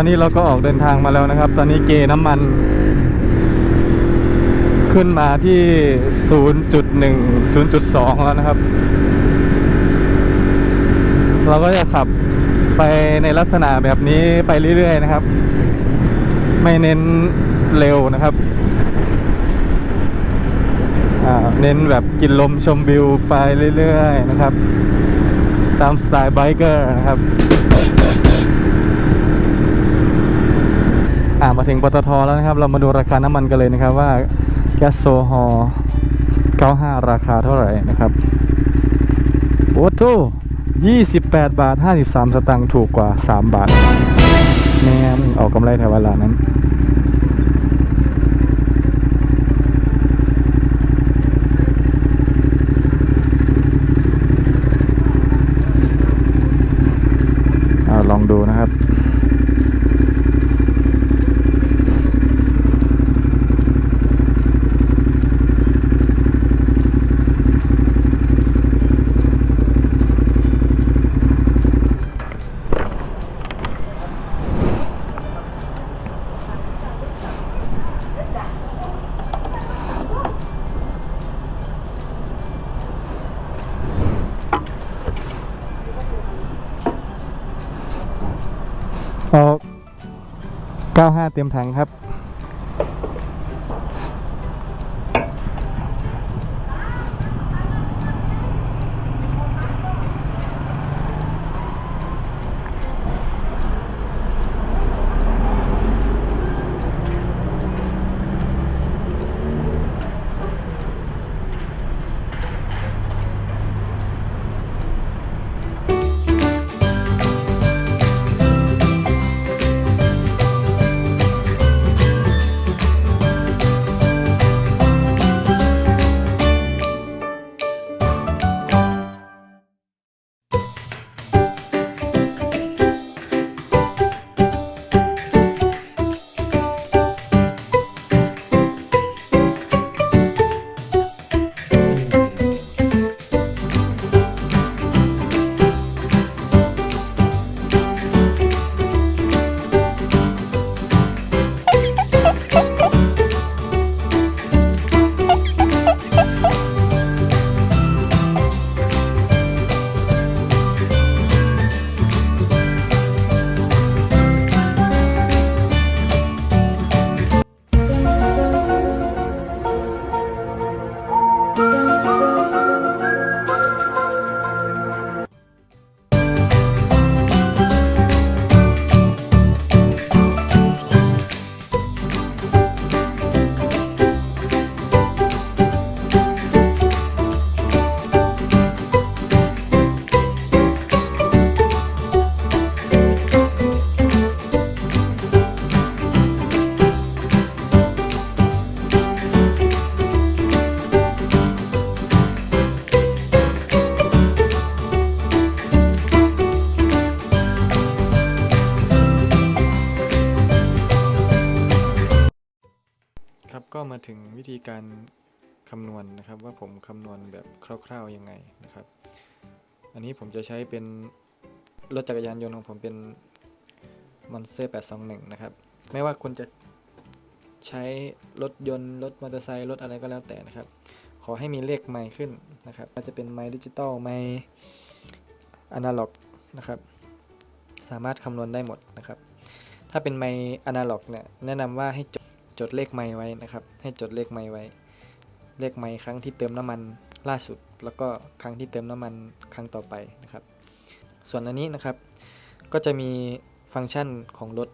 ตอนนี้เราก็ออกเดินทางมาแล้วนะครับ ตอนนี้เกน้ำมัน ขึ้นมาที่ 0.1 0.2 แล้วนะครับ เราก็จะขับไปในลักษณะแบบนี้ไปเรื่อยๆนะครับ ไม่เน้นเร็วนะครับเน้นแบบกินลมชมวิวไปเรื่อยๆนะครับ ตามสไตล์ไบเกอร์นะครับ อ่ามาถึงปตทแล้วนะครับ เรามาดูราคาน้ำมันกันเลยนะครับว่าแก๊สโซฮอล์95 ราคาเท่าไหร่นะครับโอ้โห28 บาท 53 สตางค์ถูกกว่า 3 บาทแม่ออกกำไรแถวเวลานั้น เอา 95 เต็มถังครับ ก็มาถึงวิธีการคำนวณนะครับ ว่าผมคำนวณแบบคร่าวๆยังไงนะครับ อันนี้ผมจะใช้เป็นรถจักรยานยนต์ของผมเป็น Monster 821 นะครับ ไม่ว่าคุณจะใช้รถยนต์รถมอเตอร์ไซค์รถอะไรก็แล้วแต่นะครับ ขอให้มีเลขไมค์ขึ้นนะครับอาจจะเป็นไมค์ดิจิตอลไมค์อนาล็อกนะครับ สามารถคำนวณได้หมดนะครับ ถ้าเป็นไมค์อนาล็อกเนี่ยแนะนำว่าให้จด จดเลขไมค์ไว้นะครับ ให้จดเลขไมค์ไว้ เลขไมค์ครั้งที่เติมน้ำมันล่าสุด แล้วก็ครั้งที่เติมน้ำมันครั้งต่อไปนะครับ ส่วนอันนี้นะครับ ก็จะมีฟังก์ชันของรถ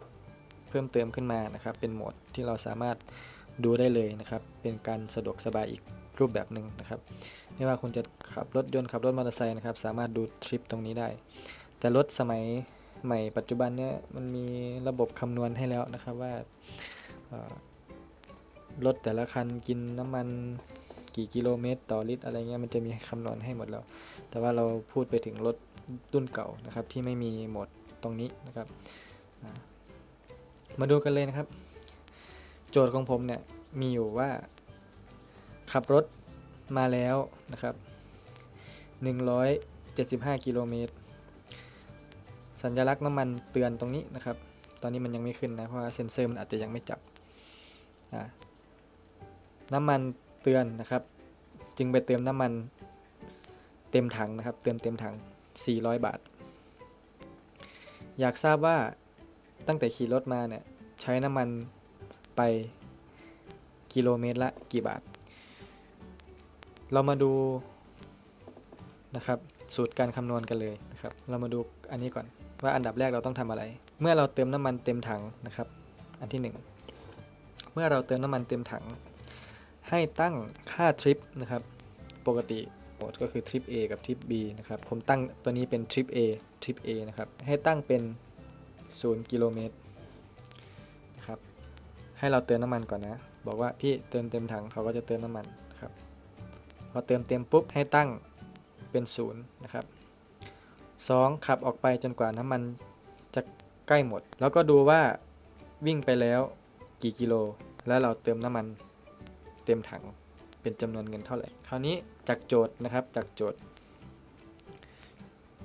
เพิ่มเติมขึ้นมานะครับ เป็นโหมดที่เราสามารถดูได้เลยนะครับ เป็นการสะดวกสบายอีกรูปแบบหนึ่งนะครับ ไม่ว่าคุณจะขับรถยนต์ขับรถมอเตอร์ไซค์นะครับ สามารถดูทริปตรงนี้ได้ แต่รถสมัยใหม่ปัจจุบันเนี่ยมันมีระบบคำนวณให้แล้วนะครับว่า รถแต่ละคันกินน้ำมันกี่กิโลเมตร ต่อลิตรอะไรเงี้ยมันจะมีคำนวณให้หมดแล้ว แต่ว่าเราพูดไปถึงรถรุ่นเก่านะครับที่ไม่มีโหมดตรงนี้นะครับ มาดูกันเลยนะครับ โจทย์ของผมเนี่ยมีอยู่ว่า ขับรถมาแล้วนะครับ 175 กิโลเมตร สัญลักษณ์น้ำมันเตือนตรงนี้นะครับ ตอนนี้มันยังไม่ขึ้นนะ เพราะว่าเซ็นเซอร์มันอาจจะยังไม่จับอ่า น้ำมันเตือนนะครับ จึงไปเติมน้ำมันเต็มถังนะครับ เติมเต็มถัง 400 บาท อยากทราบว่าตั้งแต่ขี่รถมาเนี่ยใช้น้ำมันไปกิโลเมตรละกี่บาท เรามาดูนะครับสูตรการคำนวณกันเลยนะครับ เรามาดูอันนี้ก่อนว่าอันดับแรกเราต้องทำอะไร เมื่อเราเติมน้ำมันเต็มถังนะครับ อันที่หนึ่งเมื่อเราเติมน้ำมันเต็มถัง ให้ตั้งค่าทริปนะครับ ปกติโหมดก็คือทริป A กับทริป B นะครับ ผมตั้งตัวนี้เป็นทริป A ทริป A นะครับ ให้ตั้งเป็น 0 กิโลเมตรนะครับ ให้เราเติมน้ำมันก่อนนะ บอกว่าพี่เติมเต็มถังเขาก็จะเติมน้ำมันครับ พอเติมเต็มปุ๊บให้ตั้งเป็นศูนย์นะครับ 2. ขับออกไปจนกว่าน้ำมันจะใกล้หมด แล้วก็ดูว่าวิ่งไปแล้วกี่กิโล แล้วเราเติมน้ำมัน เต็มถังเป็นจำนวนเงินเท่าไหร่ คราวนี้จากโจทย์นะครับจากโจทย์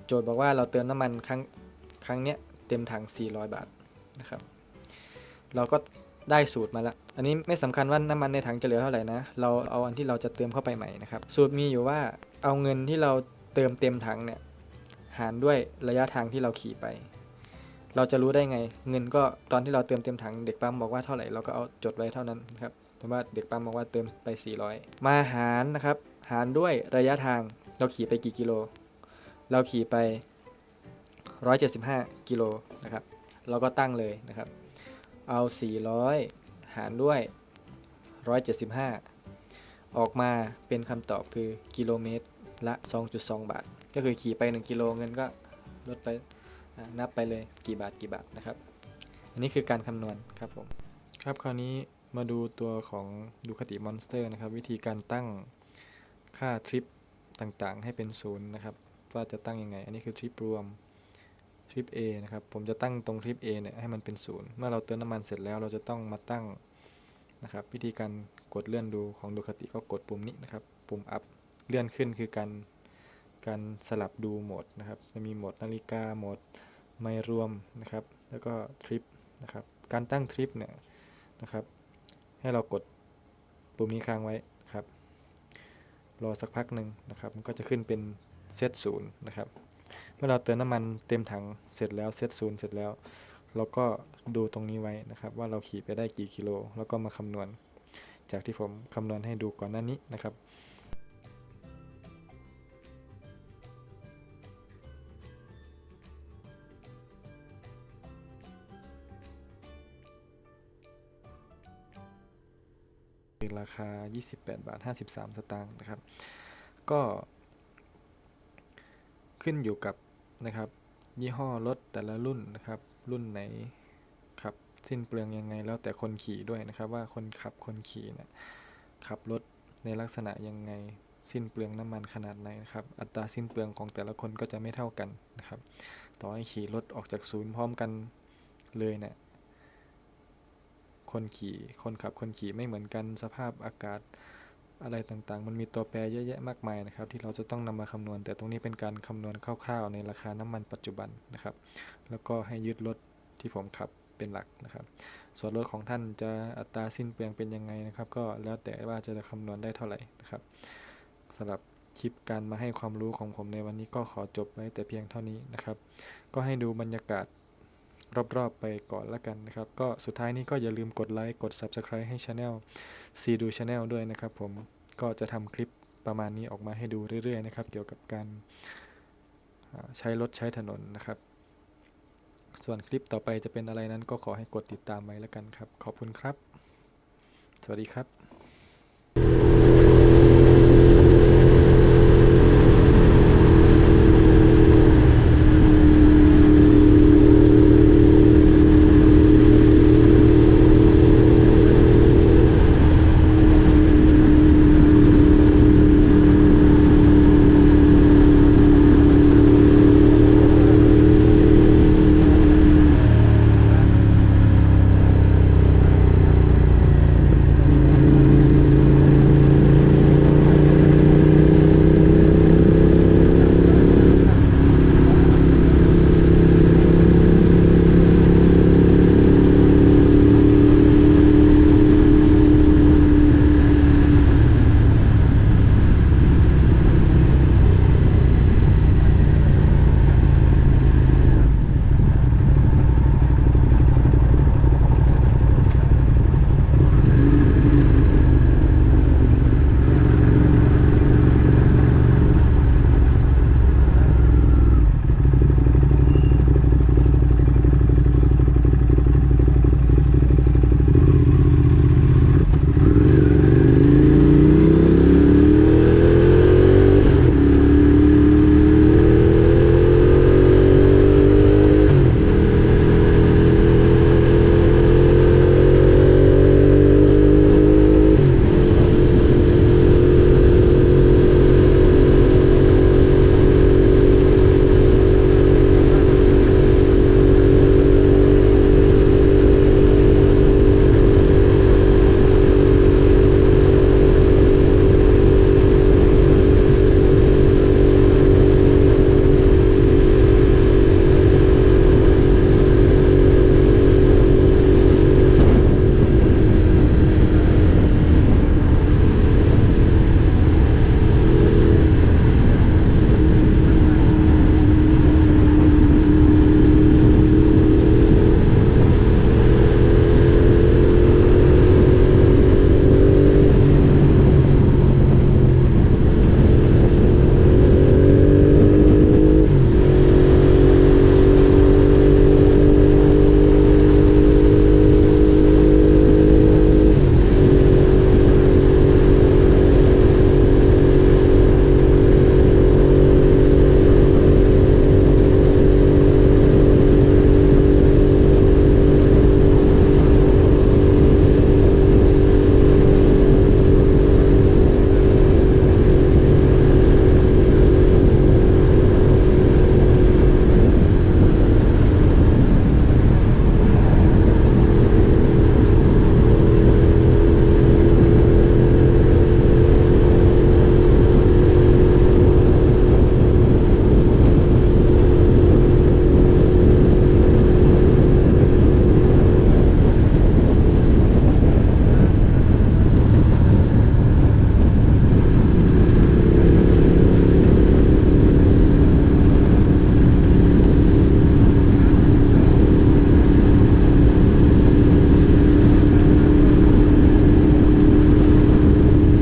โจทย์บอกว่าเราเติมน้ำมันครั้งครั้งเนี้ยเต็มถัง 400 บาทนะครับ เราก็ได้สูตรมาแล้ว อันนี้ไม่สำคัญว่าน้ำมันในถังจะเหลือเท่าไหร่นะ เราเอาอันที่เราจะเติมเข้าไปใหม่นะครับ สูตรมีอยู่ว่าเอาเงินที่เราเติมเต็มถังเนี่ยหารด้วยระยะทางที่เราขี่ไป เราจะรู้ได้ไง เงินก็ตอนที่เราเติมเต็มถังเด็กปั๊มบอกว่าเท่าไหร่เราก็เอาจดไว้เท่านั้นนะครับ แต่ว่าเด็กปั๊มบอกว่าเติมไป 400 มาหารนะครับ หารด้วยระยะทาง เราขี่ไปกี่กิโล เราขี่ไป 175 กิโลนะครับ เราก็ตั้งเลยนะครับ เอา 400 หารด้วย 175 ออกมาเป็นคำตอบคือกิโลเมตรละ 2.2 บาท ก็คือขี่ไป 1 กิโลเงินก็ลดไปนับไปเลยกี่บาทกี่บาทนะครับ อันนี้คือการคำนวณครับผม ครับคราวนี้ มาดูตัวของดูคติมอนสเตอร์นะครับ วิธีการตั้งค่าทริปต่างๆ ให้เป็นศูนย์นะครับ ว่าจะตั้งยังไง อันนี้คือทริปรวมทริป A นะครับ ผมจะตั้งตรงทริป A เนี่ยให้มันเป็นศูนย์เมื่อเราเติมน้ำมันเสร็จแล้วเราจะต้องมาตั้งนะครับ วิธีการกดเลื่อนดูของดูคติก็กดปุ่มนี้นะครับ ปุ่ม up เลื่อนขึ้นคือการการสลับดูโหมดนะครับ จะมีโหมดนาฬิกาโหมดไม่รวมนะครับ แล้วก็ทริปนะครับ การตั้งทริปเนี่ยนะครับ ให้เรากดปุ่มนี้ค้างไว้ครับ รอสักพักหนึ่งนะครับ มันก็จะขึ้นเป็นเซตศูนย์นะครับ เมื่อเราเติมน้ำมันเต็มถังเสร็จแล้วเซตศูนย์เสร็จแล้ว เราก็ดูตรงนี้ไว้นะครับ ว่าเราขี่ไปได้กี่กิโล แล้วก็มาคำนวณ จากที่ผมคำนวณให้ดูก่อนหน้านี้นะครับ ราคา 28 บาท 53 สตางค์นะครับ ก็ขึ้นอยู่กับนะครับยี่ห้อรถแต่ละรุ่นนะครับ รุ่นไหนขับสิ้นเปลืองยังไงแล้วแต่คนขี่ด้วยนะครับ ว่าคนขับคนขี่เนะี่ยขับรถในลักษณะยังไงสิ้นเปลืองน้ำมันขนาดไหนนะครับ อัตราสิ้นเปลืองของแต่ละคนก็จะไม่เท่ากันนะครับ ต่อให้ขี่รถออกจากศูนย์พร้อมกันเลยเนะี่ย คนขี่ คนขับคนขี่ไม่เหมือนกันสภาพอากาศอะไรต่างๆ มันมีตัวแปรเยอะแยะมากมายนะครับ ที่เราจะต้องนำมาคำนวณ แต่ตรงนี้เป็นการคำนวณคร่าวๆ ในราคาน้ำมันปัจจุบันนะครับ แล้วก็ให้ยึดรถที่ผมขับเป็นหลักนะครับ ส่วนรถของท่านจะอัตราสิ้นเปลืองเป็นยังไงนะครับ ก็แล้วแต่ว่าจะคำนวณได้เท่าไหร่นะครับสำหรับคลิปการมาให้ความรู้ของผมในวันนี้ก็ขอจบไว้แต่เพียงเท่านี้นะครับ ก็ให้ดูบรรยากาศ รอบๆไปก่อนละกันนะครับ ก็สุดท้ายนี้ก็อย่าลืมกดไลค์กด Subscribe ให้ Channel C ดู Channel ด้วยนะครับผมก็จะทำคลิปประมาณนี้ออกมาให้ดูเรื่อยๆนะครับ เกี่ยวกับการใช้รถใช้ถนนนะครับ ส่วนคลิปต่อไปจะเป็นอะไรนั้นก็ขอให้กดติดตามไว้แล้วกันครับ ขอบคุณครับ สวัสดีครับ